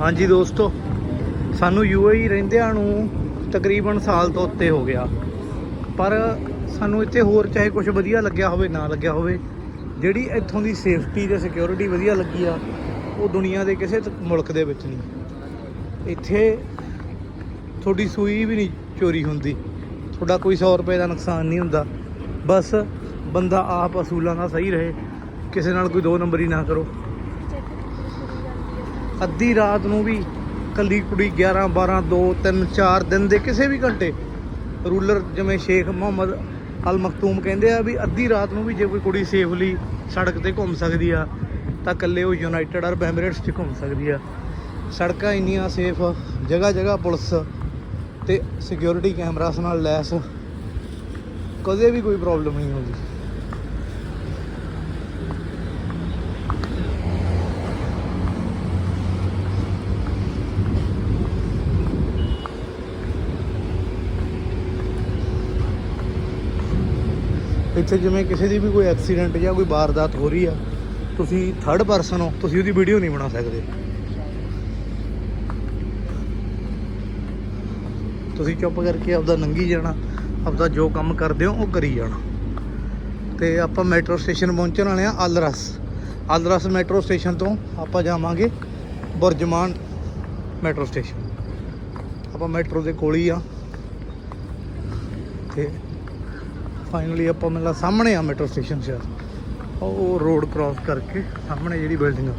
ਹਾਂਜੀ ਦੋਸਤੋ, ਸਾਨੂੰ ਯੂਏਈ ਰਹਿੰਦਿਆਂ ਨੂੰ ਤਕਰੀਬਨ ਸਾਲ ਤੋਂ ਉੱਤੇ ਹੋ ਗਿਆ। ਪਰ ਸਾਨੂੰ ਇੱਥੇ ਹੋਰ ਚਾਹੇ ਕੁਝ ਵਧੀਆ ਲੱਗਿਆ ਹੋਵੇ, ਨਾ ਲੱਗਿਆ ਹੋਵੇ, ਜਿਹੜੀ ਇੱਥੋਂ ਦੀ ਸੇਫਟੀ ਤੇ ਸਿਕਿਉਰਿਟੀ ਵਧੀਆ ਲੱਗੀ ਆ, ਉਹ ਦੁਨੀਆ ਦੇ ਕਿਸੇ ਮੁਲਕ ਦੇ ਵਿੱਚ ਨਹੀਂ। ਇੱਥੇ ਤੁਹਾਡੀ ਸੂਈ ਵੀ ਨਹੀਂ ਚੋਰੀ ਹੁੰਦੀ। ਤੁਹਾਡਾ ਕੋਈ 100 ਰੁਪਏ ਦਾ ਨੁਕਸਾਨ ਨਹੀਂ ਹੁੰਦਾ। ਬਸ ਬੰਦਾ ਆਪ ਅਸੂਲਾਂ ਦਾ ਸਹੀ ਰਹੇ, ਕਿਸੇ ਨਾਲ ਕੋਈ ਦੋ ਨੰਬਰੀ ਨਾ ਕਰੋ। ਅੱਧੀ ਰਾਤ ਨੂੰ ਵੀ ਕੱਲੀ ਕੁੜੀ 11 12 2 3 4 ਦਿਨ ਦੇ ਕਿਸੇ ਵੀ ਘੰਟੇ ਰੂਲਰ ਜਿਵੇਂ ਸ਼ੇਖ ਮੁਹੰਮਦ ਅਲ ਮਖਤੂਮ ਕਹਿੰਦੇ ਆ ਵੀ ਅੱਧੀ ਰਾਤ ਨੂੰ ਵੀ ਜੇ ਕੋਈ ਕੁੜੀ ਸੇਫਲੀ ਸੜਕ ਤੇ ਘੁੰਮ ਸਕਦੀ ਆ, ਤਾਂ ਇਕੱਲੇ ਉਹ ਯੂਨਾਈਟਿਡ ਅਰਬ ਐਮੀਰੇਟਸ 'ਚ ਘੁੰਮ ਸਕਦੀ ਆ। ਸੜਕਾਂ ਇੰਨੀਆਂ ਸੇਫ ਜਗ੍ਹਾ ਜਗ੍ਹਾ ਪੁਲਿਸ ਤੇ ਸਿਕਿਉਰਿਟੀ ਕੈਮਰਾਸ ਨਾਲ ਲੈਸ, ਕਦੇ ਵੀ ਕੋਈ ਪ੍ਰੋਬਲਮ ਨਹੀਂ ਹੁੰਦੀ। ਇੱਥੇ ਜਿਵੇਂ ਕਿਸੇ ਦੀ ਵੀ ਕੋਈ ਐਕਸੀਡੈਂਟ ਜਾਂ ਕੋਈ ਵਾਰਦਾਤ ਹੋ ਰਹੀ ਆ, ਤੁਸੀਂ ਥਰਡ ਪਰਸਨ ਹੋ, ਤੁਸੀਂ ਉਹਦੀ ਵੀਡੀਓ ਨਹੀਂ ਬਣਾ ਸਕਦੇ। ਤੁਸੀਂ ਚੁੱਪ ਕਰਕੇ ਆਪਦਾ ਨੰਗੀ ਜਾਣਾ, ਆਪਦਾ ਜੋ ਕੰਮ ਕਰਦੇ ਹੋ, ਉਹ ਕਰੀ ਜਾਣਾ। ਤੇ ਆਪਾਂ ਮੈਟਰੋ ਸਟੇਸ਼ਨ ਪਹੁੰਚਣ ਵਾਲੇ ਆ ਅਲਰਸ। ਆਲਰਸ ਮੈਟਰੋ ਸਟੇਸ਼ਨ ਤੋਂ ਆਪਾਂ ਜਾਵਾਂਗੇ ਬਰਜਮਾਨ ਮੈਟਰੋ ਸਟੇਸ਼ਨ ਆਪਾਂ ਮੈਟਰੋ ਦੇ ਕੋਲ ਹੀ ਆ। ਤੇ ਫਾਈਨਲੀ ਆਪਾਂ ਮਿਲਾ ਸਾਹਮਣੇ ਆ ਮੈਟਰੋ ਸਟੇਸ਼ਨ ਸ਼ਹਿਰ ਉਹ ਰੋਡ ਕ੍ਰਾਸ ਕਰਕੇ ਸਾਹਮਣੇ ਜਿਹੜੀ ਬਿਲਡਿੰਗ ਆ।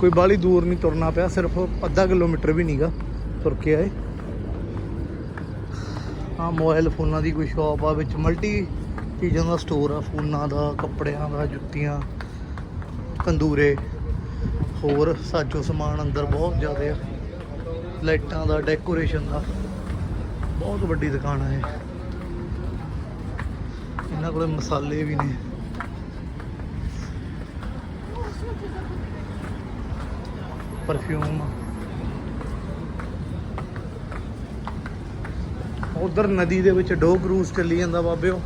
ਕੋਈ ਬਾਲੀ ਦੂਰ ਨਹੀਂ ਤੁਰਨਾ ਪਿਆ, ਸਿਰਫ ਅੱਧਾ ਕਿਲੋਮੀਟਰ ਵੀ ਨਹੀਂਗਾ ਤੁਰ ਕੇ ਆਏ। ਆ ਮੋਬਾਈਲ ਫੋਨਾਂ ਦੀ ਕੋਈ ਸ਼ਾਪ ਆ, ਵਿੱਚ ਮਲਟੀ ਚੀਜ਼ਾਂ ਦਾ ਸਟੋਰ ਆ, ਫੋਨਾਂ ਦਾ, ਕੱਪੜਿਆਂ ਦਾ, ਜੁੱਤੀਆਂ, ਤੰਦੂਰੇ। ਹੋਰ ਸਾਜੋ ਸਮਾਨ ਅੰਦਰ ਬਹੁਤ ਜ਼ਿਆਦਾ ਆ। ਲਾਈਟਾਂ ਦਾ, ਡੈਕੋਰੇਸ਼ਨ ਦਾ। ਬਹੁਤ ਵੱਡੀ ਦੁਕਾਨ ਹੈ ਇਹਨਾਂ ਕੋਲੇ ਮਸਾਲੇ ਵੀ ਨੇ। ਪਰਫਿਊਮ। ਉਧਰ ਨਦੀ ਦੇ ਵਿੱਚ ਡੋ ਕਰੂਜ਼ ਚੱਲੀ ਜਾਂਦਾ ਬਾਬਿਓ।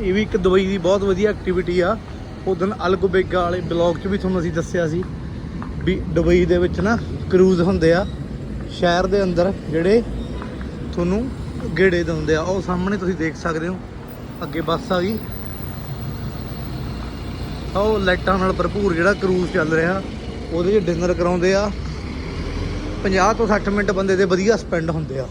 ਇਹ ਵੀ ਇੱਕ ਦੁਬਈ ਦੀ ਬਹੁਤ ਵਧੀਆ ਐਕਟੀਵਿਟੀ ਆ। ਉਦੋਂ ਅਲਗੋਬੇਗਾ ਵਾਲੇ ਬਲੌਗ 'ਚ ਵੀ ਤੁਹਾਨੂੰ ਅਸੀਂ ਦੱਸਿਆ ਸੀ ਵੀ ਦੁਬਈ ਦੇ ਵਿੱਚ ਨਾ ਕਰੂਜ਼ ਹੁੰਦੇ ਆ, ਸ਼ਹਿਰ ਦੇ ਅੰਦਰ ਜਿਹੜੇ ਤੁਹਾਨੂੰ ਗੇੜੇ ਦਿੰਦੇ ਆ। ਉਹ ਸਾਹਮਣੇ ਤੁਸੀਂ ਦੇਖ ਸਕਦੇ ਹੋ। ਅੱਗੇ ਬੱਸ ਆ ਗਈ। ਆਹ ਉਹ ਲਾਈਟਾਂ ਨਾਲ ਭਰਪੂਰ ਜਿਹੜਾ ਕਰੂਜ਼ ਚੱਲ ਰਿਹਾ, ਉਹਦੇ 'ਚ ਡਿਨਰ ਕਰਾਉਂਦੇ ਆ। 50 ਤੋਂ 60 ਮਿੰਟ ਬੰਦੇ ਦੇ ਵਧੀਆ ਸਪੈਂਡ ਹੁੰਦੇ ਆ।